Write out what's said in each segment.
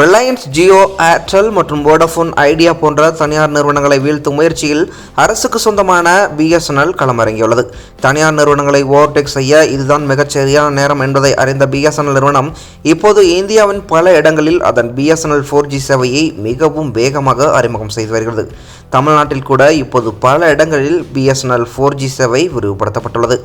Reliance Jio Airtel மற்றும் Vodafone Idea போன்ற தனியார் நிறுவனங்களை வீழ்த்தும் முயற்சியில் அரசுக்கு சொந்தமான பிஎஸ்என்எல் களமிறங்கியுள்ளது. தனியார் நிறுவனங்களை ஓவர்டேக் செய்ய இதுதான் மிகச்சரியான நேரம் என்பதை அறிந்த பிஎஸ்என்எல் நிறுவனம் இப்போது இந்தியாவின் பல இடங்களில் அதன் பிஎஸ்என்எல் ஃபோர் ஜி சேவையை மிகவும் வேகமாக அறிமுகம் செய்து வருகிறது. தமிழ்நாட்டில் கூட இப்போது பல இடங்களில் பிஎஸ்என்எல் ஃபோர் ஜி சேவை விரிவுபடுத்தப்பட்டுள்ளது.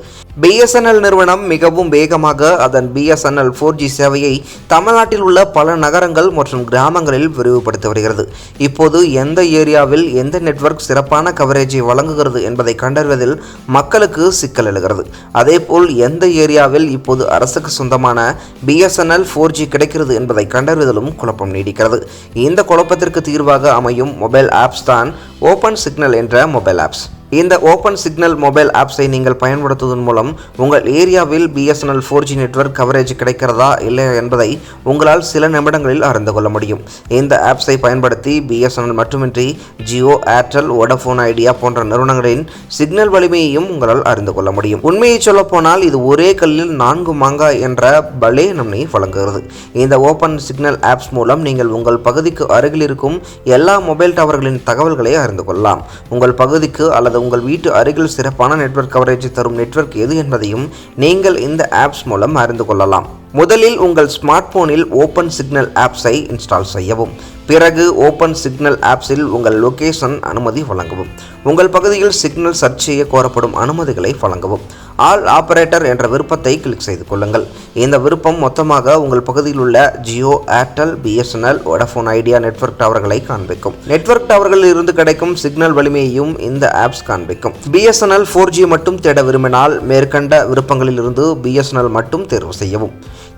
பிஎஸ்என்எல் நிறுவனம் மிகவும் வேகமாக அதன் பிஎஸ்என்எல் ஃபோர் ஜி சேவையை தமிழ்நாட்டில் உள்ள பல நகரங்கள் மற்றும் கிராமங்களில் விரிவுபடுத்தி வருகிறது. இப்போது எந்த ஏரியாவில் எந்த நெட்வொர்க் சிறப்பான கவரேஜை வழங்குகிறது என்பதை கண்டறிவதில் மக்களுக்கு சிக்கல் எழுகிறது. அதேபோல் எந்த ஏரியாவில் இப்போது அரசுக்கு சொந்தமான பிஎஸ்என்எல் ஃபோர் ஜி கிடைக்கிறது என்பதை கண்டறிவதிலும் குழப்பம் நீடிக்கிறது. இந்த குழப்பத்திற்கு தீர்வாக அமையும் மொபைல் ஆப்ஸ் தான் ஓப்பன் சிக்னல் என்ற மொபைல் ஆப்ஸ் இந்த ஓப்பன் சிக்னல் மொபைல் ஆப்ஸை நீங்கள் பயன்படுத்துவதன் மூலம் உங்கள் ஏரியாவில் BSNL four G network coverage கிடைக்கிறதா இல்லை என்பதை உங்களால் சில நிமிடங்களில் அறிந்து கொள்ள முடியும். இந்த ஆப்ஸை பயன்படுத்தி பிஎஸ்என்எல் மட்டுமின்றி ஜியோ ஏர்டெல் வோடஃபோன் ஐடியா போன்ற நிறுவனங்களின் சிக்னல் வலிமையையும் உங்களால் அறிந்து கொள்ள முடியும். உண்மையை சொல்லப்போனால் இது ஒரே கல்லில் நான்கு மாங்காய் என்ற பலே நம்மை வழங்குகிறது. இந்த ஓப்பன் சிக்னல் ஆப்ஸ் மூலம் நீங்கள் உங்கள் பகுதிக்கு அருகில் இருக்கும் எல்லா மொபைல் டவர்களின் தகவல்களை அறிந்து கொள்ளலாம். உங்கள் பகுதிக்கு அல்லது உங்கள் வீட்டு அருகில் சிறப்பான நெட்வொர்க் கவரேஜ் தரும் நெட்வொர்க் எது என்பதையும் நீங்கள் இந்த ஆப்ஸ் மூலம் அறிந்து கொள்ளலாம். முதலில் உங்கள் ஸ்மார்ட் போனில் ஓப்பன் சிக்னல் ஆப்ஸை இன்ஸ்டால் செய்யவும். பிறகு ஓப்பன் சிக்னல் ஆப்ஸில் உங்கள் லொகேஷன் அனுமதி வழங்கவும். உங்கள் பகுதியில் சிக்னல் சர்ச் செய்ய கோரப்படும் அனுமதிகளை வழங்கவும். ஆல் ஆபரேட்டர் என்ற விருப்பத்தை கிளிக் செய்து கொள்ளுங்கள். இந்த விருப்பம் மொத்தமாக உங்கள் பகுதியில் உள்ள Jio Airtel BSNL Vodafone Idea network டவர்களை காண்பிக்கும். நெட்வொர்க் டவர்களில் இருந்து கிடைக்கும் சிக்னல் வலிமையையும் இந்த ஆப்ஸ் காண்பிக்கும். பிஎஸ்என்எல் ஃபோர் ஜி மட்டும் தேட விரும்பினால் மேற்கண்ட விருப்பங்களில் இருந்து பிஎஸ்என்எல் மட்டும் தேர்வு செய்யவும்.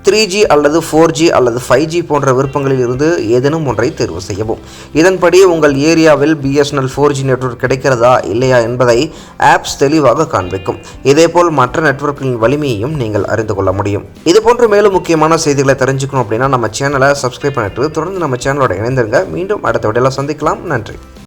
த்ரீ ஜி அல்லது ஃபோர் ஜி அல்லது ஃபைவ் ஜி போன்ற விருப்பங்களில் இருந்து ஏதேனும் ஒன்றை தேர்வு செய்யவும். இதன்படி உங்கள் ஏரியாவில் பிஎஸ்என்எல் ஃபோர் ஜி நெட்வொர்க் கிடைக்கிறதா இல்லையா என்பதை ஆப்ஸ் தெளிவாக காண்பிக்கும். இதேபோல் மற்ற நெட்வொர்க்கின் வலிமையையும் நீங்கள் அறிந்து கொள்ள முடியும். இதுபோன்ற மேலும் முக்கியமான செய்திகளை தெரிஞ்சுக்கணும் அப்படின்னா நம்ம சேனலை சப்ஸ்கிரைப் பண்ணிட்டு தொடர்ந்து நம்ம சேனலோட இணைந்திருங்க. மீண்டும் அடுத்த வீடியோவில் சந்திக்கலாம். நன்றி.